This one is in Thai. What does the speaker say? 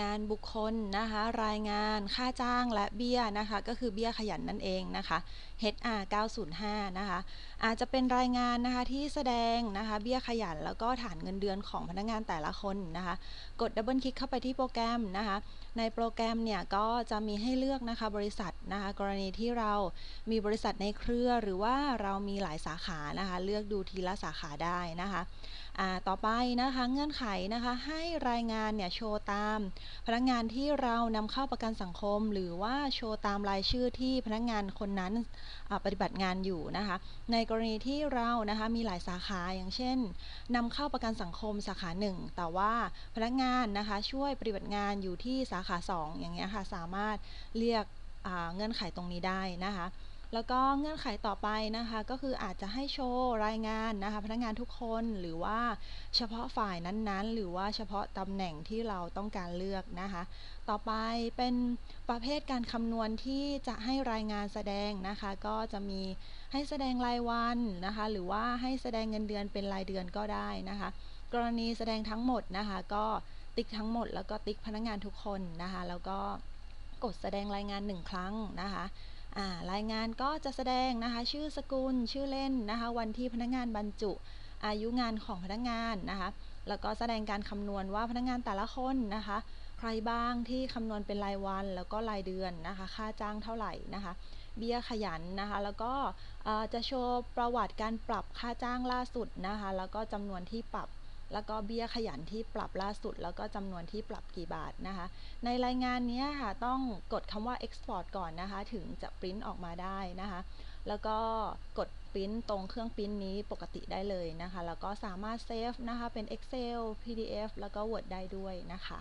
งานบุคคลนะคะรายงานค่าจ้างและเบี้ยนะคะก็คือเบี้ยขยันนั่นเองนะคะ HR 905นะคะอาจจะเป็นรายงานนะคะที่แสดงนะคะเบี้ยขยันแล้วก็ฐานเงินเดือนของพนักงานแต่ละคนนะคะกดดับเบิลคลิกเข้าไปที่โปรแกรมนะคะในโปรแกรมเนี่ยก็จะมีให้เลือกนะคะบริษัทนะคะกรณีที่เรามีบริษัทในเครือหรือว่าเรามีหลายสาขานะคะเลือกดูทีละสาขาได้นะคะต่อไปนะคะเงื่อนไขนะคะให้รายงานเนี่ยโชว์ตาม พนักงานที่เรานำเข้าประกันสังคม หรือว่าโชว์ตามรายชื่อที่พนักงานคนนั้นปฏิบัติงานอยู่นะคะในกรณีที่เรานะคะมีหลายสาขาอย่างเช่นนำเข้าประกันสังคมสาขาหนึ่งแต่ว่าพนักงานนะคะช่วยปฏิบัติงานอยู่ที่สาขา 2 อย่างเงี้ยค่ะสามารถเรียกเงื่อนไขตรงนี้ได้นะคะ แล้วก็เงื่อนไขต่อไปนะคะ ก็คืออาจจะให้โชว์รายงานนะคะ พนักงานทุกคนหรือว่าเฉพาะฝ่ายนั้นๆ หรือว่าเฉพาะตำแหน่งที่เราต้องการเลือกนะคะ ต่อไปเป็นประเภทการคำนวณที่จะให้รายงานแสดงนะคะ ก็จะมีให้แสดงรายวันนะคะ หรือว่าให้แสดงเงินเดือนเป็นรายเดือนก็ได้นะคะ กรณีแสดงทั้งหมดนะคะ ก็ติ๊กทั้งหมด แล้วก็ติ๊กพนักงานทุกคนนะคะ แล้วก็กดแสดงรายงานหนึ่งครั้งนะคะ รายงานก็จะแสดงนะคะชื่อสกุลชื่อเล่นนะคะวันที่พนักงานบรรจุ อายุงานของพนักงานนะคะแล้วก็แสดงการคำนวณว่าพนักงานแต่ละคนนะคะใครบ้างที่คำนวณเป็นรายวันแล้วก็รายเดือนนะคะค่าจ้างเท่าไหร่นะคะเบี้ยขยันนะคะแล้วก็จะโชว์ประวัติการปรับค่าจ้างล่าสุดนะคะแล้วก็จำนวนที่ปรับ แล้วก็เบี้ยขยันที่ปรับล่าสุด แล้วก็จำนวนที่ปรับกี่บาทนะคะ ในรายงานนี้ค่ะต้องกดคำว่า export ก่อนนะคะ ถึงจะปริ้นออกมาได้นะคะ แล้วก็กดปริ้นตรงเครื่องปริ้นนี้ปกติได้เลยนะคะ แล้วก็สามารถเซฟนะคะเป็น Excel PDF แล้วก็ Word ได้ด้วยนะคะ